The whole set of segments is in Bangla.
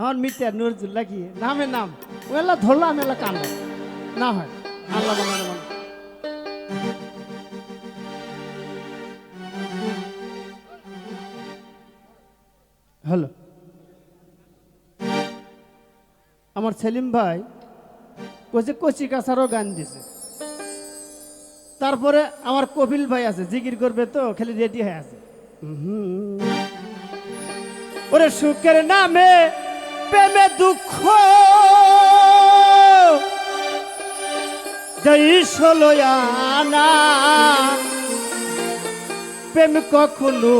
আমার মিটার নজরুল্লাহ কি? নামে নাম। ওলা ধরলাম এলা কান না হয়। আল্লাহ হ্যালো। আমার সেলিম ভাই কচি কচি কাছারও গান দিছে। তারপরে আমার কপিল ভাই আছে, জিকির করবে তো, খালি রেডি হয়ে আছে। ওরে সুখের নামে প্রেমে দুঃখ। জয়সলয়ানা প্রেম কখনো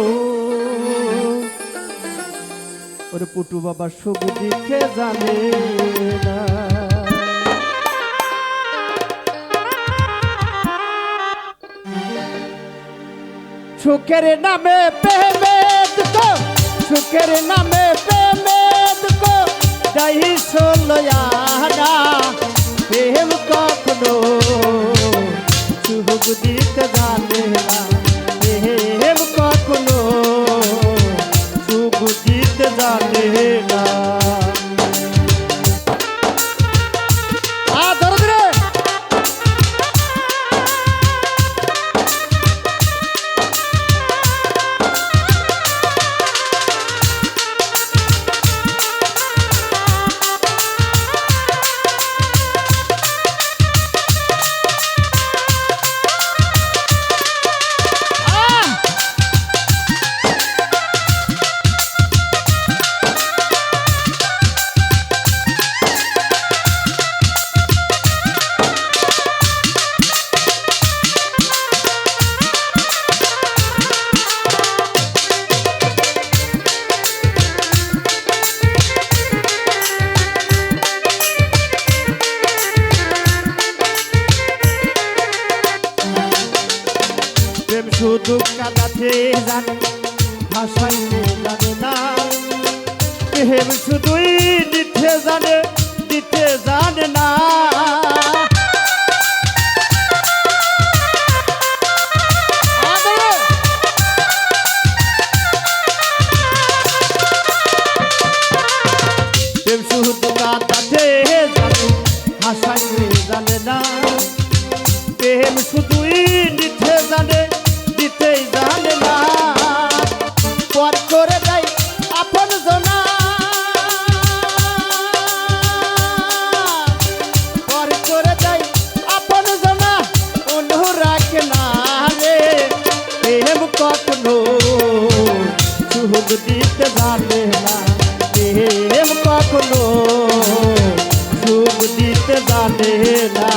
ওরে পুটু বাবা সুখ দিকে জানে না। সুখের নামে প্রেমে দুঃখ, সুখের নামে প্রেমে যাই সলয়ানা প্রেম কখনো সুখ দিতে জানে ভাষায় জানে না প্রেম শুধুই দিতে জানে দিতে জানে না! প্রেম শুধু জানে, ভাষায় জানে দিতে জানে সুখ দিতে জানে না প্রেম কখনো সুখ দিতে জানে না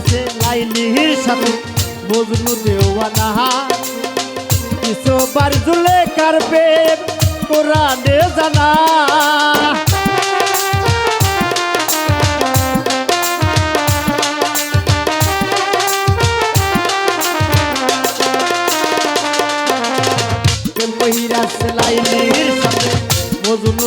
কহিরাছে লাইলির সাথে, মজনু দেওয়ানা। কিছু বার জুলে কার প্রেম কোরআনে জানা। লাইলির সাথে, মজনু